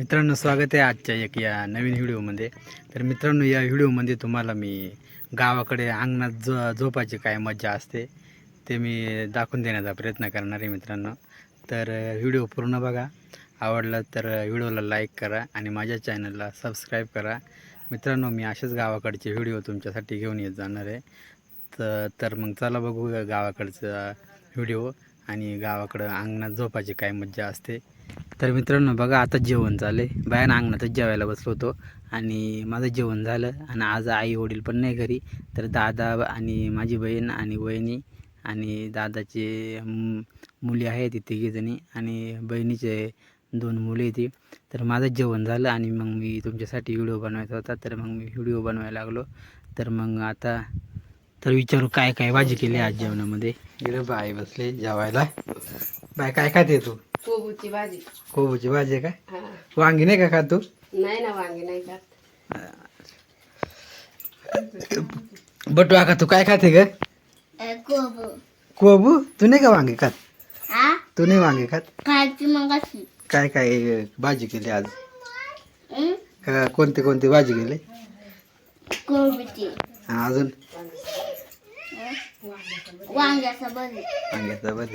मित्रांनो स्वागत आहे आजच्या एक या नवीन व्हिडिओमध्ये. तर मित्रांनो या व्हिडिओमध्ये तुम्हाला मी गावाकडे अंगणात जो झोपायची काय मजा असते ते मी दाखवून देण्याचा प्रयत्न करणार आहे मित्रांनो. तर व्हिडिओ पूर्ण बघा. आवडला तर व्हिडिओला लाईक करा आणि माझ्या चॅनलला सबस्क्राईब करा. मित्रांनो मी असेच गावाकडचे व्हिडिओ तुमच्यासाठी घेऊन येत जाणार आहे. तर तर मग चला बघू गावाकडचा व्हिडिओ आणि गावाकडं अंगणात झोपायची काय मज्जा असते. तर मित्रांनो बघा आता जेवण झालं आहे बाहेर अंगणातच जेवायला बसलो होतो आणि माझं जेवण झालं आणि आज आई वडील पण नाही घरी. तर दादा आणि माझी बहीण आणि वहिनी आणि दादाचे मुली आहेत तिघीजणी आणि बहिणीचे दोन मुली आहेत ती. तर माझं जेवण झालं आणि मग मी तुमच्यासाठी व्हिडिओ बनवायचा होता. तर मग मी व्हिडिओ बनवायला लागलो. तर मग आता तर विचारू काय काय भाजी केली आज जेवणामध्ये? इकडे बाय बसले जेवायला. बाय काय काय ते तू? कोबूची भाजी. कोबूची भाजी आहे का हा. वांगी नाही का खात तू? नाही ना वांगी नाही खात. बटवा का तू काय खाते ग? कोबू. तू नाही का वांगी खात? तू नाही वांगी खात? काय काय भाजी केली आज? का कोणती कोणती भाजी केली? कोबीची. हा, अजून? वांग्याचा भाजी वांग्याचा भाजी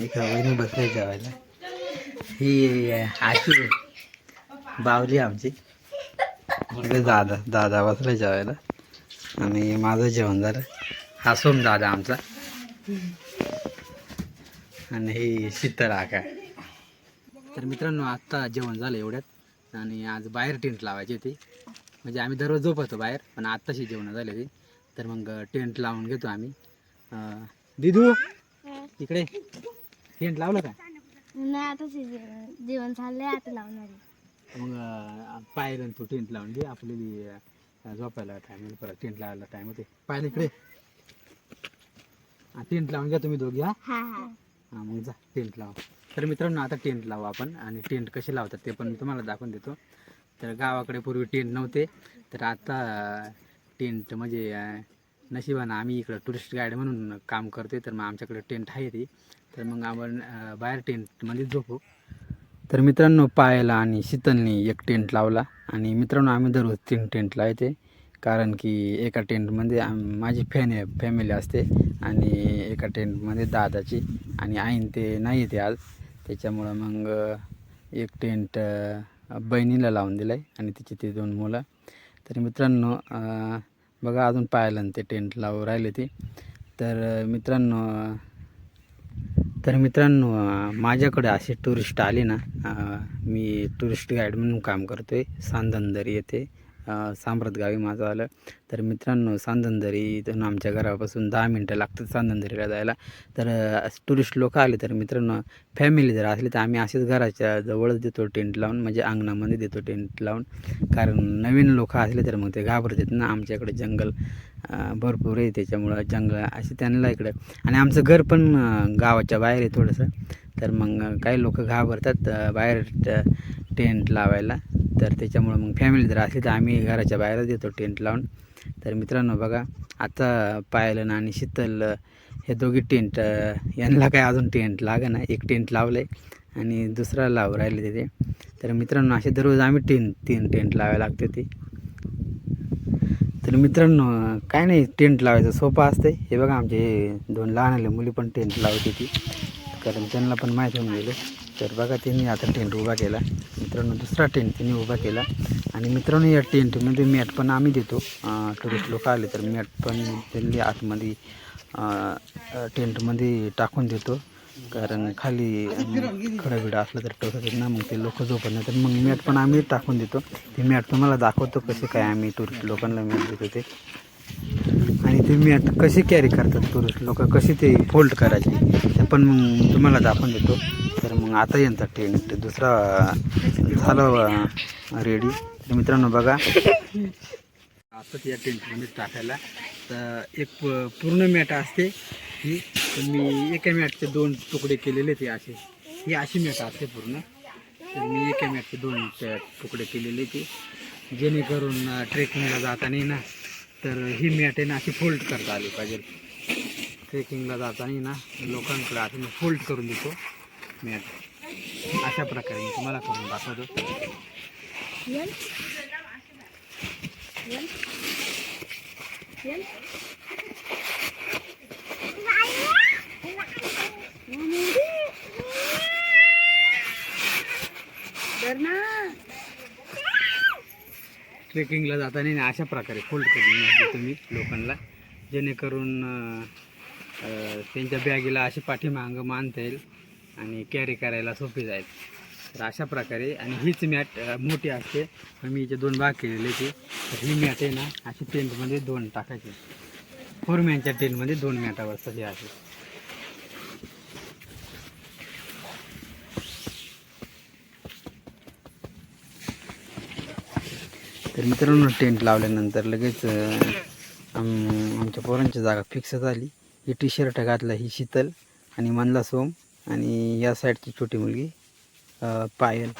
एका इकडं वहिनी बसले जेवायला. ही आशी बावली आमची. दादा दादा बसले जेवायला. आणि माझं जेवण झालं. हा सोम दादा आमचा. आणि ही शीतल आका. तर मित्रांनो आत्ता जेवण झालं एवढ्यात. आणि आज बाहेर टेंट लावायची होती. म्हणजे आम्ही दररोज झोपतो बाहेर पण आत्ताशी जेवण झाले होती. तर मग टेंट लावून घेतो आम्ही. दिदू इकडे. टेंट लावलं का? नाही आता जेवण झालंय आता लावणार मग अं, पाहिलं आणि तू टेंट लावून घे आपल्याला अं, झोपायला टाईम होईल परत टेंट लावायला टाईम होते. पाहिलं इकडे. टेंट लावून घ्या तुम्ही दोघी हा? हा हा. हां मग जा टेंट लावा. तर मित्रांनो आता टेंट लावू आपण आणि टेंट कसे लावतात ते पण मी तुम्हाला दाखवून देतो. तर गावाकडे पूर्वी टेंट नव्हते. तर आता टेंट म्हणजे अं, नशिबानं आम्ही इकडं टुरिस्ट गाईड म्हणून काम करतोय तर मग आमच्याकडे टेंट आहे ती. तर मग आपण बाहेर टेंटमध्ये झोपू. तर मित्रांनो पायाला आणि शीतलनी एक टेंट लावला. आणि मित्रांनो आम्ही दररोज तीन टेंट लावायचे कारण की एका टेंटमध्ये आम- माझी फॅन फॅमिली असते. आणि एका टेंटमध्ये दादाची आणि आईन ते नाही येते आज. त्याच्यामुळं मग एक टेंट बहिणीला लावून दिलं आहे आणि तिची ते दोन मुलं. तर मित्रांनो बघा अजून पाहिलं ते टेंट लावून राहिले ते. तर मित्रांनो तर मित्रांनो माझ्याकडे असे टुरिस्ट आले ना मी टुरिस्ट गाईड म्हणून काम करतो आहे सांदनदरी येथे सांब्रत गावी माझं आलं. तर मित्रांनो सांदनदरी इथून आमच्या घरापासून दहा मिनटं लागतात सांदनदरीला जायला. तर टुरिस्ट लोक आले तर मित्रांनो फॅमिली जर असली तर आम्ही असेच घराच्या जवळच देतो टेंट लावून म्हणजे अंगणामध्ये देतो टेंट लावून. कारण नवीन लोक असले तर मग ते घाबरतात ना आमच्याकडे जंगल. भरपूर आहे त्याच्यामुळं जंगल असे त्यांना इकडं. आणि आमचं घर पण गावाच्या बाहेर आहे थोडंसं. तर मग काही लोक घाबरतात बाहेर टेंट लावायला. तर त्याच्यामुळं मग फॅमिली जर असली तर आम्ही घराच्या बाहेरच देतो टेंट लावून. तर मित्रांनो बघा आता पायलन आणि शीतल हे दोघी टेंट यांना काय अजून टेंट लागा ना एक टेंट लावलं आहे आणि दुसरा लावू राहिले तिथे. तर मित्रांनो असे दररोज आम्ही टेंट तीन टेंट लावायला लागते ते तर मित्रांनो काय नाही टेंट लावायचं. सोपं असते हे बघा आमचे दोन लहान आले मुली पण टेंट लावते ती. कारण त्यांना पण माहिती होऊन गेलं. तर बघा त्यांनी आता टेंट उभा केला. मित्रांनो दुसरा टेंट त्यांनी उभा केला. आणि मित्रांनो या टेंटमध्ये मॅट पण आम्ही देतो. टुरिस्ट लोक आले तर मॅट पण त्यांनी आतमध्ये टेंटमध्ये टाकून देतो. कारण खाली खडा असलं तर टोकत ना मग ते लोक झोपत नाही तर मग मॅट पण आम्ही टाकून देतो. ती मॅट तुम्हाला दाखवतो कसे काय आम्ही टुरिस्ट लोकांना मॅट देतो ते. आणि ते मॅट कशी कॅरी करतात टुरिस्ट लोक कशी ते फोल्ड करायची ते पण मग तुम्हाला दाखवून देतो. तर मग आता यांचा टेंट दुसरा झालं रेडी तर मित्रांनो बघा. असंच या टेंटमध्ये टाकायला एक प- पूर्ण मॅट असते. ही तर मी एका मॅटचे दोन तुकडे केलेले ते असे. ही अशी मॅट असते पूर्ण. तर मी एका मॅटचे दोन त्या तुकडे केलेले ते. जेणेकरून ट्रेकिंगला जाताना ना तर ही मॅट आहे ना अशी फोल्ड करता आली पाहिजे. ट्रेकिंगला जाताना ना लोकांकडे आता मी फोल्ड करून देतो मॅट. अशा प्रकारे मी तुम्हाला करून दाखवतो. ट्रेकिंगला जाताना अशा प्रकारे फोल्ड करून तुम्ही लोकांना जेणेकरून त्यांच्या बॅगेला अशी पाठीमागं मानता येईल आणि कॅरी करायला सोपी जाईल. तर अशा प्रकारे आणि हीच मॅट मोठी असते. पण मी इथे दोन भाग केलेले ते तर ही मॅट आहे ना अशी टेंटमध्ये दोन टाकायची. फोर मॅनच्या टेंटमध्ये दोन मॅटा बसतात हे आहे. तर मित्रांनो टेंट लावल्यानंतर लगेच आम- आमच्या पोरांची जागा फिक्स झाली. ही टी शर्ट घातला ही शीतल आणि मनला सोम. आणि या साईडची छोटी मुलगी पायल.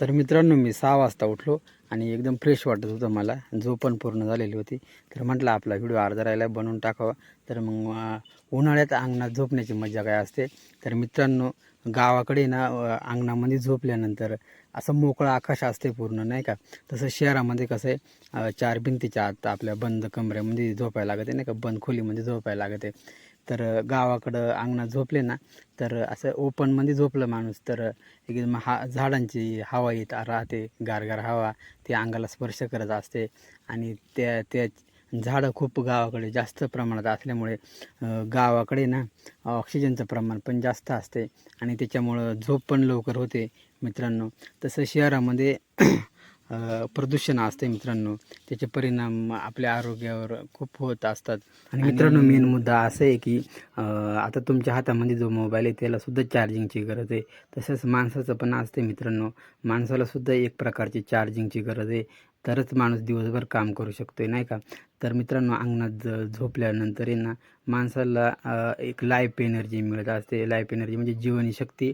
तर मित्रांनो मी सहा वाजता उठलो आणि एकदम फ्रेश वाटत होतं मला. झोप पण पूर्ण झालेली होती. तर म्हटलं आपला व्हिडिओ अर्धा राहिला बनवून टाकावा. तर मग उन्हाळ्यात अंगणात झोपण्याची मजा काय असते? तर मित्रांनो गावाकडे ना अंगणामध्ये झोपल्यानंतर असं मोकळं आकाश असते पूर्ण नाही का? तसं शहरामध्ये कसं आहे चार भिंतीच्या आत आपल्या बंद कमऱ्यामध्ये झोपायला लागते नाही का? बंद खोलीमध्ये झोपायला लागते. तर गावाकडं अंगणात झोपले ना तर असं ओपनमध्ये झोपलं माणूस. तर एकदम हा झाडांची हवा येत राहते गारगार हवा. ते अंगाला स्पर्श करत असते. आणि त्या त्या झाडं खूप गावाकडे जास्त प्रमाणात असल्यामुळे गावाकडे ना ऑक्सिजनचं प्रमाण पण जास्त असते. आणि त्याच्यामुळं झोप पण लवकर होते मित्रांनो. तसं शहरामध्ये प्रदूषण असते मित्रांनो. त्याचे परिणाम आपल्या आरोग्यावर खूप होत असतात. आणि मित्रांनो मेन मुद्दा असा आहे की आता तुमच्या हातामध्ये जो मोबाईल आहे त्याला सुद्धा चार्जिंगची गरज आहे. तसंच माणसाचं पण असते मित्रांनो. माणसाला सुद्धा एक प्रकारची चार्जिंगची गरज आहे. तरच माणूस दिवसभर काम करू शकतोय नाही का? तर मित्रांनो अंगणात ज- झोपल्यानंतर ना माणसाला एक लाईफ एनर्जी मिळत असते. लाईफ एनर्जी म्हणजे जीवनशक्ती.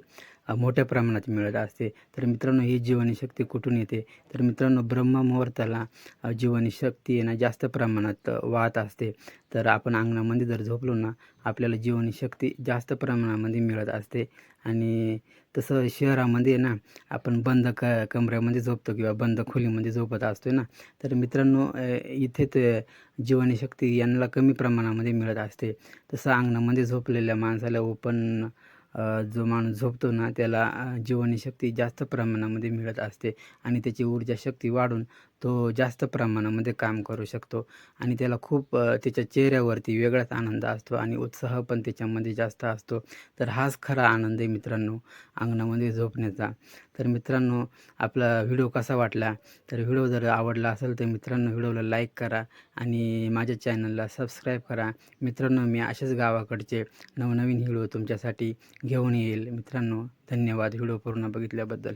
मोठ्या प्रमाणात मिळत असते. तर मित्रांनो ही जीवनशक्ती कुठून येते? तर मित्रांनो ब्रह्ममुहूर्ताला अं, जीवनशक्ती आहे ना जास्त प्रमाणात वाहत असते. तर आपण अंगणामध्ये जर झोपलो ना आपल्याला जीवनशक्ती जास्त प्रमाणामध्ये मिळत असते. आणि तसं शहरामध्ये ना आपण बंद क कमऱ्यामध्ये झोपतो किंवा बंद खोलीमध्ये झोपत असतो ना तर मित्रांनो इथे ते जीवनशक्ती यांना कमी प्रमाणामध्ये मिळत असते. तसं अंगणामध्ये झोपलेल्या माणसाला ओपन जो माणूस झोपतो ना त्याला जीवनशक्ती जास्त प्रमाणामध्ये मिळत असते आणि त्याची ऊर्जा शक्ती वाढून तो जास्त प्रमाणामध्ये काम करू शकतो आणि त्याला खूप त्याच्या चेहऱ्यावरती वेगळाच आनंद असतो आणि उत्साह पण त्याच्यामध्ये जास्त असतो. तर हाच खरा आनंद आहे मित्रांनो अंगणामध्ये झोपण्याचा. तर मित्रांनो आपला व्हिडिओ कसा वाटला? तर व्हिडिओ जर आवडला असेल तर मित्रांनो व्हिडिओला लाईक करा आणि माझ्या चॅनलला सबस्क्राईब करा. मित्रांनो मी अशाच गावाकडचे नवनवीन व्हिडिओ तुमच्यासाठी घेऊन येईल. मित्रांनो धन्यवाद व्हिडिओ पूर्ण बघितल्याबद्दल.